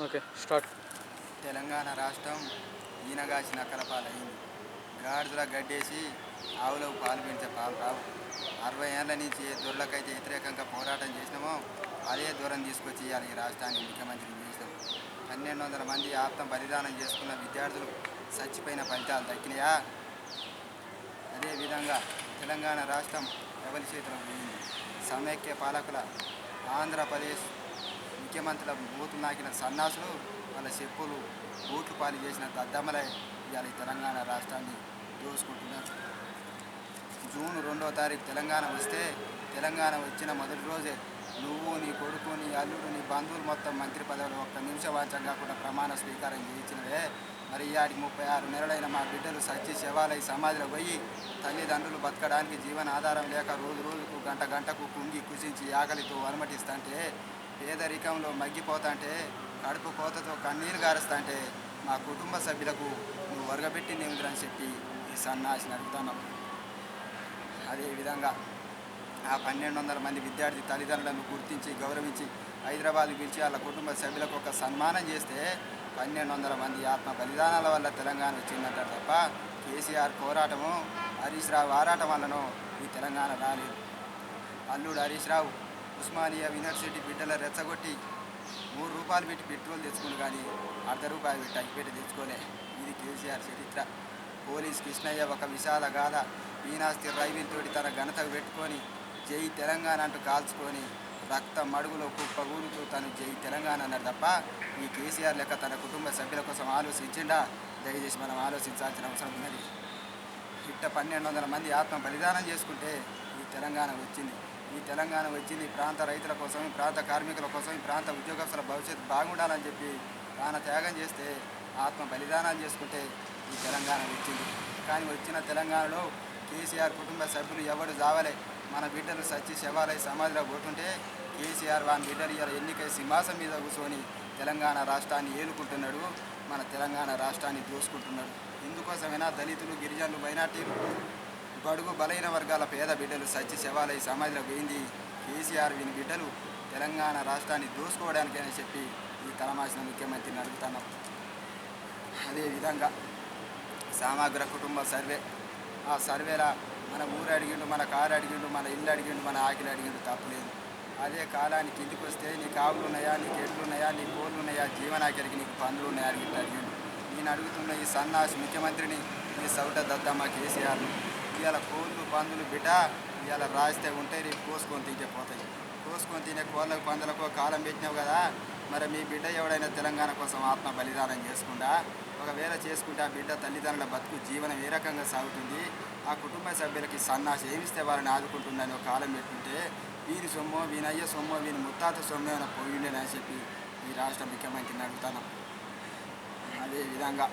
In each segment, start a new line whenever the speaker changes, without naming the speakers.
Okay start.
Telangana రాష్ట్రం ఈనగాసి నక్కలపాలైంది గాడిదల గడ్డేసి ఆవులకు పాలు పెంచే పాలు రావు అరవై ఏళ్ళ నుంచి దొరలకైతే వ్యతిరేకంగా పోరాటం చేసినామో అదే దూరం తీసుకొచ్చి ఈ రాష్ట్రాన్ని ముఖ్యమంత్రిని చేసినాం. పన్నెండు వందల మంది ఆప్తం బలిదానం చేసుకున్న విద్యార్థులు చచ్చిపోయిన ఫలితాలు దక్కినాయా అదేవిధంగా తెలంగాణ రాష్ట్రం ఎవరి చేతిలో పోయింది? సమైక్య పాలకుల ఆంధ్రప్రదేశ్ ముఖ్యమంత్రుల బూతులు నాకిన సన్నాసులు వాళ్ళ చెప్పులు బూట్లు పాలు చేసిన దద్దమ్మలై ఇవాళ తెలంగాణ రాష్ట్రాన్ని దోసుకుంటున్నారు. జూన్ రెండో తారీఖు తెలంగాణ వస్తే తెలంగాణ వచ్చిన మొదటి రోజే నువ్వు నీ కొడుకు నీ అల్లుడు నీ బంధువులు మొత్తం మంత్రి పదవులు ఒక్క నిమిష వాచం కాకుండా ప్రమాణ స్వీకారం చేయించినవే. మరి ఈయాడికి ముప్పై ఆరు నెలలైన మా బిడ్డలు సచ్చి శవాలై సమాధిలో పోయి తల్లిదండ్రులు బతకడానికి జీవన ఆధారం లేక రోజు రోజుకు గంట గంటకు కుంగి కుసించి ఆకలితో అనుమతిస్తుంటే పేదరికంలో మగ్గిపోతాంటే కడుపు కోతతో కన్నీరు గారుస్తాంటే మా కుటుంబ సభ్యులకు నువ్వు వరగబెట్టి నిమిద్రని చెప్పి ఈ సన్నాసి అడుగుతున్నాం. అదేవిధంగా ఆ పన్నెండు వందల మంది విద్యార్థి తల్లిదండ్రులను గుర్తించి గౌరవించి హైదరాబాద్ పిలిచి వాళ్ళ కుటుంబ సభ్యులకు ఒక సన్మానం చేస్తే పన్నెండు వందల మంది ఆత్మ బలిదానాల వల్ల తెలంగాణ వచ్చిందంటారు తప్ప కేసీఆర్ పోరాటము హరీష్ రావు ఆరాటం వల్లనో ఈ తెలంగాణ రాలేదు. అల్లుడు హరీష్ రావు ఉస్మానియా యూనివర్సిటీ బిడ్డల రెచ్చగొట్టి మూడు రూపాయలు పెట్టి పెట్రోల్ తెచ్చుకుని కానీ అర్ధ రూపాయలు పెట్టి అగ్గిపెట్టి తెచ్చుకోలే. ఇది కేసీఆర్ చరిత్ర. పోలీస్ కృష్ణయ్య ఒక విశాల గాథ. పీనాస్తి రైవిల్తోటి తన ఘనతకు పెట్టుకొని జై తెలంగాణ అంటూ కాల్చుకొని రక్త మడుగులో కుప్పగూలుతూ తను జై తెలంగాణ అన్నారు తప్ప ఈ కేసీఆర్ లెక్క తన కుటుంబ సభ్యుల కోసం ఆలోచించిండా? దయచేసి మనం ఆలోచించాల్సిన అవసరం ఉన్నది. ఇట్ట పన్నెండు వందల మంది ఆత్మ బలిదానం చేసుకుంటే ఈ తెలంగాణ వచ్చింది. ఈ తెలంగాణ వచ్చింది. ఈ ప్రాంత రైతుల కోసం ఈ ప్రాంత కార్మికుల కోసం ఈ ప్రాంత ఉద్యోగస్తుల భవిష్యత్తు బాగుండాలని చెప్పి ప్రాణ త్యాగం చేస్తే ఆత్మ బలిదానాలు చేసుకుంటే ఈ తెలంగాణ వచ్చింది. కానీ వచ్చిన తెలంగాణలో కేసీఆర్ కుటుంబ సభ్యులు ఎవరు జావలే మన బిడ్డలు సచ్చి శవాలై సమాధిలో పోతుంటే కేసీఆర్ వాని బిడ్డలు ఇలా ఎన్నికై సింహాసం మీద కూర్చొని తెలంగాణ రాష్ట్రాన్ని ఏలుకుంటున్నాడు. మన తెలంగాణ రాష్ట్రాన్ని దోసుకుంటున్నాడు. ఇందుకోసమైనా దళితులు గిరిజనులు మైనార్టీలు బడుగు బలైన వర్గాల పేద బిడ్డలు సచ్చి శవాలై సమాధిలో పోయింది. కేసీఆర్ వీని బిడ్డలు తెలంగాణ రాష్ట్రాన్ని దోసుకోవడానికని చెప్పి ఈ తలమాసిన ముఖ్యమంత్రిని అడుగుతున్నాం అదేవిధంగా సమగ్ర కుటుంబ సర్వే. ఆ సర్వేలా మన ఊరు అడిగిండు మన కారు అడిగిండు మన ఇల్లు అడిగిండు మన ఆకిలి అడిగిండు తప్పలేదు అదే కాలానికి ఇంటికి వస్తే నీకు ఆవులు ఉన్నాయా నీకు ఎడ్లు ఉన్నాయా నీ కోళ్ళు ఉన్నాయా జీవనాకరికి నీకు పందులు ఉన్నాయా అడిగిట్టు అడిగిండు. నేను అడుగుతున్న ఈ సన్నాసి ముఖ్యమంత్రిని ఈ సౌట దద్దమ్మ కేసీఆర్ను. ఇవాళ కోళ్ళు పందులు బిడ్డ ఇవాళ రాస్తే ఉంటే రేపు కోసుకొని తింటే పోతాయి. కోసుకొని తినే కోళ్ళకు పందులకు కాలం పెట్టినావు కదా మరి మీ బిడ్డ ఎవడైనా తెలంగాణ కోసం ఆత్మ బలిదానం చేసుకుంటా ఒకవేళ చేసుకుంటే ఆ బిడ్డ తల్లిదండ్రుల బతుకు జీవనం ఏ రకంగా సాగుతుంది? ఆ కుటుంబ సభ్యులకి సన్నాసి ఏమిస్తే వారిని ఆదుకుంటుందని ఒక కాలం పెట్టుంటే వీరి సొమ్ము వీని అయ్య సొమ్ము వీని ముత్తాత సొమ్ము ఏమైనా పోయిండేనని చెప్పి ఈ రాష్ట్ర ముఖ్యమంత్రిని అడుగుతాను అదేవిధంగా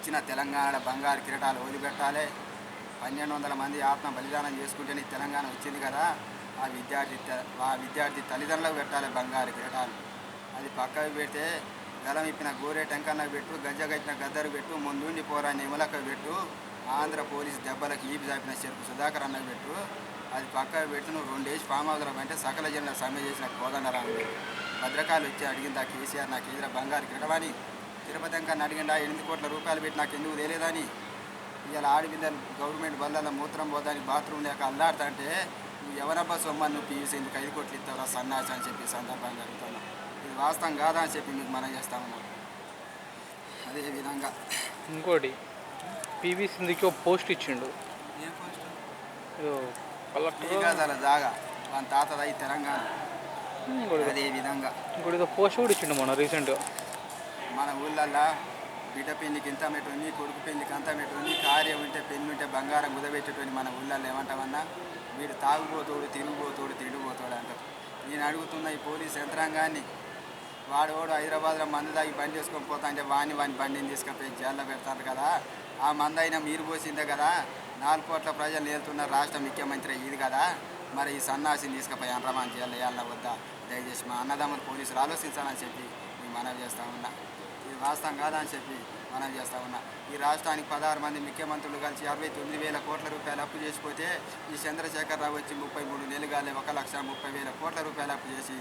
వచ్చిన తెలంగాణ బంగారు కిరటాలు వదిలిపెట్టాలి. పన్నెండు వందల మంది ఆత్మ బలిదానం చేసుకుంటేనే తెలంగాణ వచ్చింది కదా. ఆ విద్యార్థి ఆ విద్యార్థి తల్లిదండ్రులకు పెట్టాలి బంగారు కిరటాలు. అది పక్కకు పెడితే గలం ఇప్పిన గోరే టెంకన్న పెట్టు గజ్జ కట్టిన గద్దరు పెట్టు ముందుండి పోరా నిమలక పెట్టు ఆంధ్ర పోలీస్ దెబ్బలకు ఈపి చాపిన చెరుకు సుధాకర్ అన్న పెట్టు. అది పక్కకు పెట్టి నువ్వు రెండేసి ఫామ్ హౌస్లో అంటే సకల జనుల సమ్మె చేసిన కోదండరాము భద్రకాలు వచ్చి అడిగింది ఆ కేసీఆర్ నాకు ఎదుర బంగారు కిరటమని తిరుపతి ఇంకా అడిగిండా ఎనిమిది కోట్ల రూపాయలు పెట్టి నాకు ఎందుకు తెలియదని ఇవాళ ఆడపిల్లలు గవర్నమెంట్ బళ్ళలో మూత్రం పోదానికి బాత్రూమ్ లేక అల్లాడుతా అంటే నువ్వు ఎవరబ్బా సొమ్మని నువ్వు పీయూసీ ఎందుకు ఐదు కోట్లు ఇస్తావురా సన్నాసి అని చెప్పి సందర్భంగా అడుగుతున్నావు ఇది వాస్తవం కాదా అని చెప్పి మీకు మనం చేస్తా ఉన్నాం. అదేవిధంగా
ఇంకోటి పివి సింధుకి ఒక పోస్ట్ ఇచ్చిండు.
ఏ పోస్ట్?
ఏదో కలెక్టర్
శ్రీకాళ జాగా? మన తాతది తెలంగాణ? అదే విధంగా.
ఇంకోటి పోస్ట్ కూడా ఇచ్చిండు మొన్న రీసెంట్గా.
మన ఊళ్ళల్లో బిడ్డ పెళ్ళికి ఇంత మెట్టుంది కొడుకు పెళ్ళికి అంత మెట్టుంది కార్యం ఉంటే పెళ్ళి ఉంటే బంగారం కుదబెట్టేటువంటి మన ఊళ్ళల్లో ఏమంటామన్నా వీడు తాగుబోతోడు తిరుగుబోతోడు తిండిపోతాడు అంటారు. నేను అడుగుతున్న ఈ పోలీస్ యంత్రాంగాన్ని వాడు వాడు హైదరాబాద్లో మందు దాగి బండి చేసుకొని పోతా అంటే వాడిని వాని బండిని తీసుకుపోయి జైల్లో పెడతారు కదా. ఆ మందు అయినా మీరు పోసిందే కదా. నాలుగు కోట్ల ప్రజలు నేలుతున్న రాష్ట్ర ముఖ్యమంత్రి ఇది కదా. మరి ఈ సన్నాసిని తీసుకుపోయి అనరామాన్ జైల్లో వేయాలన్న వద్దా దయచేసి మా అన్నదమ్ములు పోలీసులు ఆలోచించాలని చెప్పి నేను మనవి చేస్తా ఉన్నా. ఇది వాస్తవం కాదని చెప్పి మనం చేస్తా ఉన్నా. ఈ రాష్ట్రానికి పదహారు మంది ముఖ్యమంత్రులు కలిసి అరవై తొమ్మిది వేల కోట్ల రూపాయలు అప్పు చేసిపోతే ఈ చంద్రశేఖర్ రావు వచ్చి ముప్పై మూడు నెలలు కాలే ఒక లక్ష ముప్పై వేల కోట్ల రూపాయలు అప్పు చేసి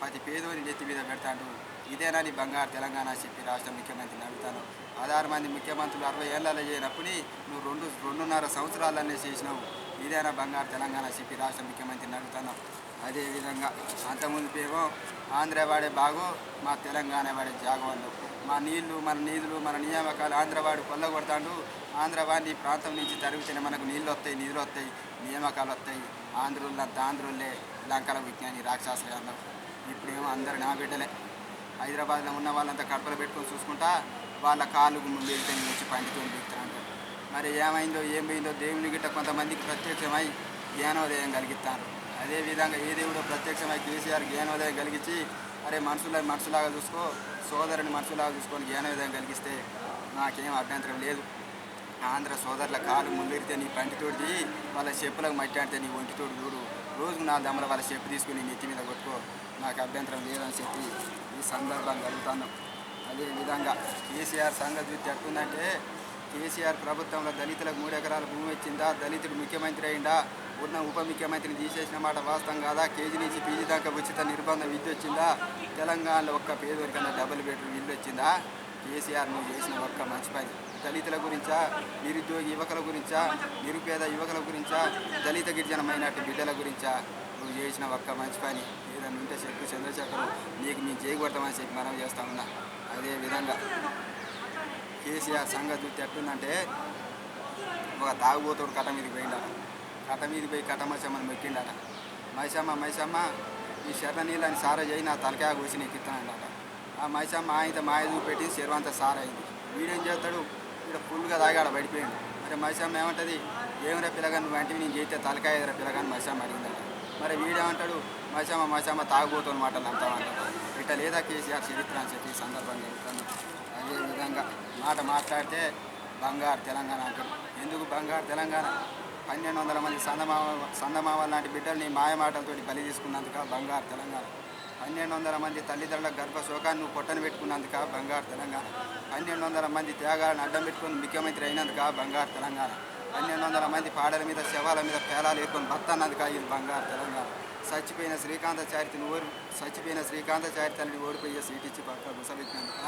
ప్రతి పేదోని నెత్తి మీద పెడతాడు. ఇదేనని బంగారు తెలంగాణ చెప్పి రాష్ట్ర ముఖ్యమంత్రిని అడుగుతాను పదహారు మంది ముఖ్యమంత్రులు అరవై ఏళ్ళలో చేయనప్పుడు నువ్వు రెండు రెండున్నర సంవత్సరాలనే చేసినావు. ఇదేనా బంగారు తెలంగాణ చెప్పి రాష్ట్ర ముఖ్యమంత్రిని అడుగుతున్నాం అదేవిధంగా అంతకుముందు పేమో ఆంధ్ర వాడే బాగో మా తెలంగాణ వాడే జాగవాళ్ళు మా నీళ్ళు మన నిధులు మన నియామకాలు ఆంధ్రవాడు కొల్లగొడతాడు. ఆంధ్రవాడిని ఈ ప్రాంతం నుంచి తరిగితేనే మనకు నీళ్ళు వస్తాయి నిధులు వస్తాయి నియామకాలు వస్తాయి ఆంధ్రులంతా ఆంధ్రులే లంకల విజ్ఞాని రాక్షసులే అన్నావు ఇప్పుడేమో అందరు నా బిడ్డలే. హైదరాబాద్లో ఉన్న వాళ్ళంతా కడపలు పెట్టుకొని చూసుకుంటా వాళ్ళ కాళ్ళు ముందు వెళ్తే నుంచి పండితో బిగుతారు మరి ఏమైందో ఏం పోయిందో దేవుని గిట్ట కొంతమందికి ప్రత్యక్షమై జ్ఞానోదయం కలిగిస్తాను. అదేవిధంగా ఏ దేవుడో ప్రత్యక్షమై కేసీఆర్ జ్ఞానోదయం కలిగించి అరే మనుషుల మనుషులాగా చూసుకో. సోదరుని మనుషులాగా చూసుకొని జ్ఞానోదయం కలిగిస్తే నాకేం అభ్యంతరం లేదు. ఆంధ్ర సోదరుల కాలు ముందరితే నీ పంటితోటి వాళ్ళ చెప్పులకు మట్టి అంటే నీ ఒంటితోడు చూడు. రోజుకు నా దమ్మల వాళ్ళ చెప్పు తీసుకుని నెత్తి మీద కొట్టుకో. నాకు అభ్యంతరం లేదని చెప్పి ఈ సందర్భంగా అడుగుతాను అదేవిధంగా కేసీఆర్ సంగతి ఎట్టుందంటే కేసీఆర్ ప్రభుత్వంలో దళితులకు మూడు ఎకరాల భూమి ఇచ్చిందా? దళితుడు ముఖ్యమంత్రి అయిందా? ఉన్న ఉప ముఖ్యమంత్రిని తీసేసిన మాట వాస్తవం కాదా? కేజీ నుంచి పీజీ దాకా ఉచిత నిర్బంధం విద్య వచ్చిందా? తెలంగాణలో ఒక్క పేదోరికన్నా డబుల్ బెడ్రూమ్ ఇల్లు వచ్చిందా? కేసీఆర్ నువ్వు చేసిన ఒక్క మంచి పని. దళితుల గురించా? నిరుద్యోగి యువకుల గురించా? నిరుపేద యువకుల గురించా? దళిత గిరిజన మైనార్టీ బిడ్డల గురించా? నువ్వు చేసిన ఒక్క మంచి పని. ఏదైనా ఉంటే చెప్పు చంద్రశేఖర్. నీకు మేము చేయకూడదామని చెప్పి మనం చేస్తా ఉన్నా. అదే విధంగా కేసీఆర్ సంగతి ఎట్టుందంటే ఎట్లుందంటే ఒక తాగుబోతుడు కట్ట మీదకి పోయిండాలి కట్ట మీద పోయి కట్ట మైసమ్మని పెట్టిండట మైసమ్మ మైసమ్మ ఈ శర్ర నీళ్ళని సారా చేయి నా తలకాయ కూసి నీకు ఇస్తానండట ఆ మైసమ్మ ఆయన మాయ చూపెట్టి శర్వంత సార అయింది వీడేం చేస్తాడు? ఇక్కడ ఫుల్గా తాగాడ పడిపోయింది మరి మైసమ్మ ఏమంటది? ఏమిరా పిల్లగాని వంటివి నేను చేస్తే తలకాయ ఎదురా పిల్లగాని మైసమ్మ అడిగిందట. మరి వీడేమంటాడు? మైసమ్మ మైసమ్మ తాగుబోతున్న మాటలు అంటామంటాడు ఇట్లా లేదా కేసీఆర్ చరిత్ర అని చెప్పి సందర్భంగా చెప్తాను. అదే విధంగా మాట మాట్లాడితే బంగారు తెలంగాణ అంటాడు ఎందుకు బంగారు తెలంగాణ? పన్నెండు వందల మంది సందమామ సందమామ లాంటి బిడ్డల్ని మాయమాటలతో బలి తీసుకున్నందుక బంగారు తెలంగాణ. పన్నెండు వందల మంది తల్లిదండ్రుల గర్భ శోకాన్ని నువ్వు పొట్టను పెట్టుకున్నందుక బంగారు తెలంగాణ. పన్నెండు వందల మంది త్యాగాలను అడ్డం పెట్టుకుని ముఖ్యమంత్రి అయినందుక బంగారు తెలంగాణ. పన్నెండు వందల మంది పాడల మీద శవాల మీద పేలాలు వేసుకొని బతన్నందుక ఇది బంగారు తెలంగాణ. చచ్చిపోయిన శ్రీకాంతాచారితిని ఓడి చచ్చిపోయిన శ్రీకాంతాచారితని ఓడిపోయే సీట్ ఇచ్చి పక్క ముసలిచ్చినందుక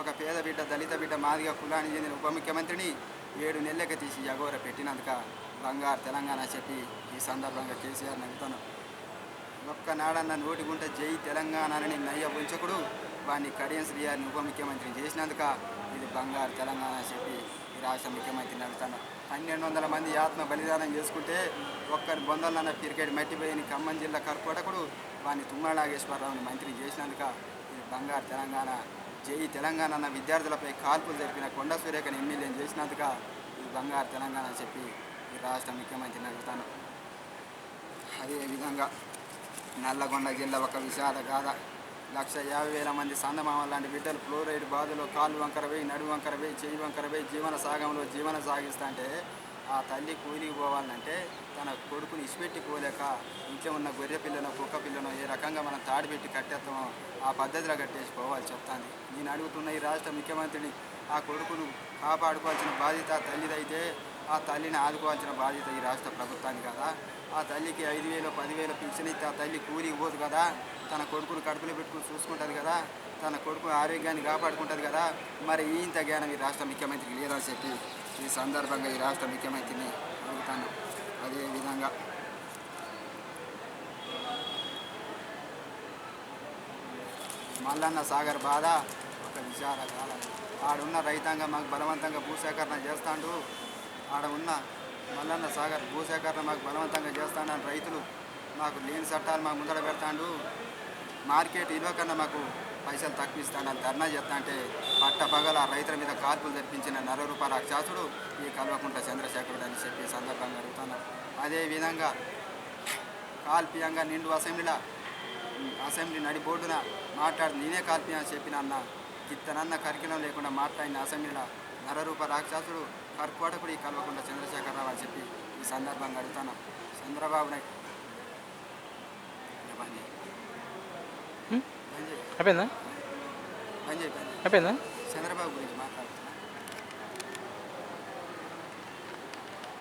ఒక పేద బిడ్డ దళిత బిడ్డ మాదిగా కులానికి చెందిన ఉప ముఖ్యమంత్రిని ఏడు నెలలకు తీసి ఎగోర పెట్టినందుక. బంగారు తెలంగాణ చెప్పి ఈ సందర్భంగా కేసీఆర్ నవ్వుతాను. ఒక్కనాడన్న నోటి గుంట జై తెలంగాణ అని నయ్య ఉంచకుడు వాడిని కడియం బిఆర్ని ఉప ముఖ్యమంత్రి చేసినందుక ఇది బంగారు తెలంగాణ చెప్పి ఈ రాష్ట్ర ముఖ్యమంత్రిని అడుగుతాను పన్నెండు వందల మంది ఆత్మ బలిదానం చేసుకుంటే ఒక్కరి బొందలన్న క్రికెట్ మట్టిపోయిన ఖమ్మం జిల్లా కర్కోటకుడు వాడిని తుమ్మల నాగేశ్వరరావుని మంత్రి చేసినందుక ఇది బంగారు తెలంగాణ జై తెలంగాణ అన్న విద్యార్థులపై కాల్పులు జరిపిన కొండ సూర్యకని ఎమ్మెల్యేని చేసినందుక ఇది బంగారు తెలంగాణ చెప్పి రాష్ట్ర ముఖ్యమంత్రిని అడుగుతాను అదేవిధంగా నల్లగొండ జిల్లా ఒక విషాద గాథ. లక్ష యాభై వేల మంది సందమామ లాంటి బిడ్డలు ఫ్లోరైడ్ బాధలో కాళ్ళు వంకర వేయి నడు వంకర వేయి చెయ్యి వంకర వేయి జీవన సాగంలో జీవన సాగిస్తుంటే ఆ తల్లి కూలికి పోవాలంటే తన కొడుకుని ఇసిపెట్టి పోలేక ఇంట్లో ఉన్న గొర్రె పిల్లను కుక్క పిల్లను ఏ రకంగా మనం తాడి పెట్టి కట్టేస్తామో ఆ పద్ధతిలో కట్టేసి పోవాలి చెప్తాను నేను అడుగుతున్న ఈ రాష్ట్ర ముఖ్యమంత్రిని ఆ కొడుకును కాపాడుకోవాల్సిన బాధ్యత తల్లిదైతే ఆ తల్లిని ఆదుకోవాల్సిన బాధ్యత ఈ రాష్ట్ర ప్రభుత్వానికి కదా. ఆ తల్లికి ఐదు వేలు పదివేలు పింఛన్ ఇస్తే ఆ తల్లి కూలి పోదు కదా. తన కొడుకును కడుపులో పెట్టుకుని చూసుకుంటుంది కదా. తన కొడుకు ఆరోగ్యాన్ని కాపాడుకుంటుంది కదా. మరి ఇంత జ్ఞానం ఈ రాష్ట్ర ముఖ్యమంత్రికి లేదని చెప్పి ఈ సందర్భంగా ఈ రాష్ట్ర ముఖ్యమంత్రిని అడుగుతాను. అదేవిధంగా మల్లన్న సాగర్ బాధ ఒక విశాల కాలం. ఆడున్న రైతాంగం మాకు బలవంతంగా భూసేకరణ చేస్తాడు. ఆడ ఉన్న మల్లన్న సాగర్ భూసేకరణ మాకు బలవంతంగా చేస్తానని రైతులు మాకు లేని చట్టాలు మాకు ముందర పెడతాడు. మార్కెట్ విలువ కన్నా మాకు పైసలు తగ్గిస్తానని ధర్నా చేస్తా అంటే పట్ట పగల రైతుల మీద కాల్పులు జరిపించిన నర రూపాయల అక్షాసుడు ఈ కల్వకుంట చంద్రశేఖరుడు అని చెప్పి సందర్భంగా అడుగుతున్నాను అదేవిధంగా కాల్పియంగా నిండు అసెంబ్లీలో అసెంబ్లీ నడిబోర్డున మాట్లాడి నేనే కాల్పి అని చెప్పిన అన్న ఇత్తనన్న కరికిలం లేకుండా మాట్లాడిన అసెంబ్లీలో నరరూప రాక్షసుడు కర్కోటకుడు ఈ కల్వకుండా చంద్రశేఖరరావు అని చెప్పి ఈ సందర్భంగా అడుగుతాను చంద్రబాబు నాయుడు.
అయిపోయిందా. అయిపోయిందా?
చంద్రబాబు గురించి మాట్లాడుతున్నా